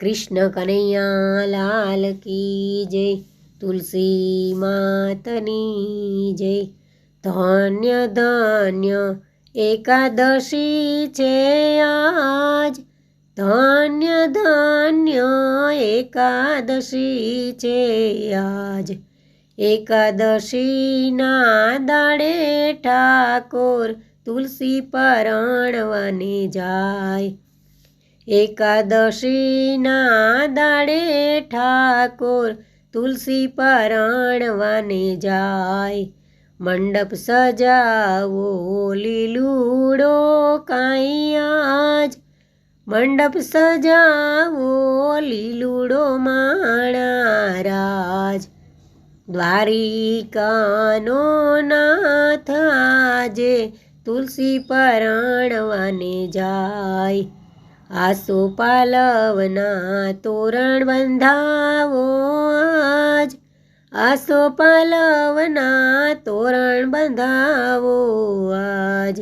કૃષ્ણ કનૈયા લાલ કી જય, તુલસી માતની જય. ધન્ય ધન્ય એકાદશી છે આજ. ધન્ય ધન્ય એકાદશી છે આજ. એકાદશીના દાડે ઠાકોર તુલસી પરણવાને જાય. એકાદશીના દાડે ઠાકોર તુલસી પરણવાને જાય. મંડપ સજાવો, લીલુડો કાંઈ આજ. મંડપ સજાવો, લીલુડો માણા રાજ. દ્વારિકાનો નાથ આજે તુલસી પરણવાને જાય. આસો પાલવના તોરણ બંધાવો આજ. આસો પાલવના તોરણ બંધાવો આજ.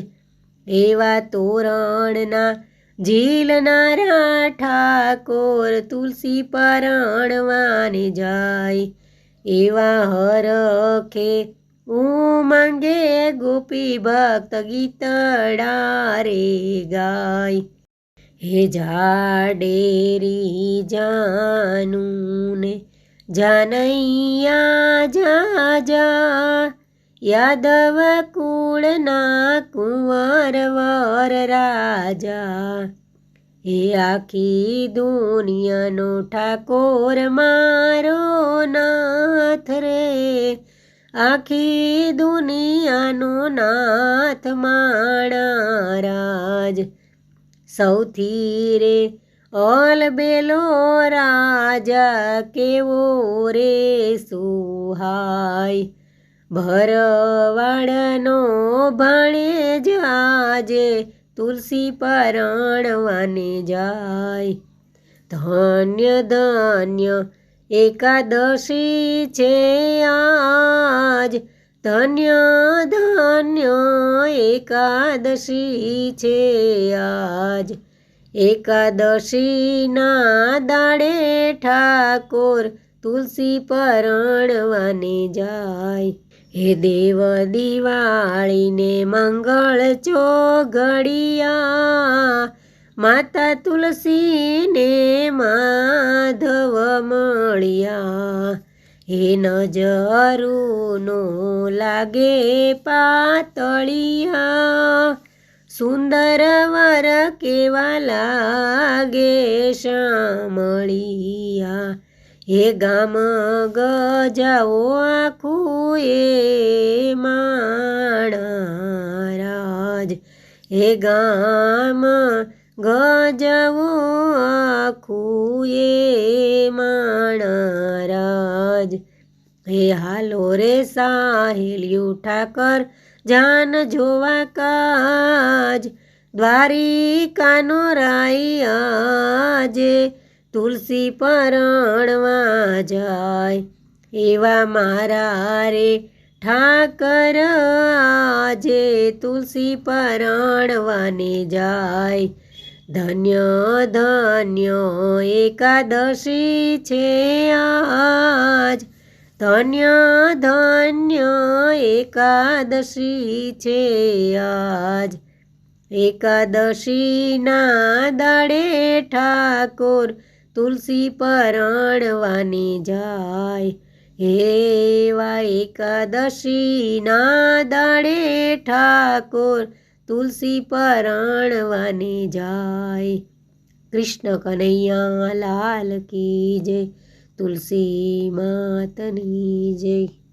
એવા તોરણના ઝીલનારા ઠાકોર તુલસી પરણવાને જાય. એવા હરખે ઉમંગે ગોપી ભક્ત ગીતડા રે ગાય. હે જાડેરી જાનું ને જાનૈયા જા જા યાદવ કુળના કુંવર વર રાજા. હે આખી દુનિયાનો ઠાકોર મારો નાથ રે, આખી દુનિયાનો નાથ માણા રાજ. સૌથી રે ઓલ બેલો રાજા કેવો રે સુહાય? ભરવાડનો ભાણે જાજે, તુલસી પરણવાને જાય. ધન્ય ધન્ય એકાદશી છે આજ ધન્ય ધન્ય એકાદશી છે આજ. એકાદશીના દાડે ઠાકોર તુલસી પરણવાની જાય. હે દેવ દિવાળીને મંગળ ચોઘડિયા, માતા તુલસીને માધવ મળ્યા. હે નજરુનો લાગે પાતળિયા સુંદર વર કેવા લાગે શામળિયા હે ગામ ગજાઓ આખું એ માણરાજ. હે ગામ ગજાઓ આખું એ હે હાલો રે સાહેલ્યું ઠાકર, જાન જોવા કાજ, દ્વારિકાનો રાઈ આજે, તુલસી પરણવા જાય, એવા મારા રે ઠાકર આજે, તુલસી પરણવાને જાય. ધન્ય ધન્ય એકાદશી છે આજ ધન્ય ધન્ય એકાદશી છે આજ. એકાદશીના દાડે ઠાકોર તુલસી પરણવાની જાય. એવા એકાદશીના દાડે ઠાકોર તુલસી પરણવાની જાય. કૃષ્ણ કનૈયા લાલ કી જય. તુલસી માતની જય.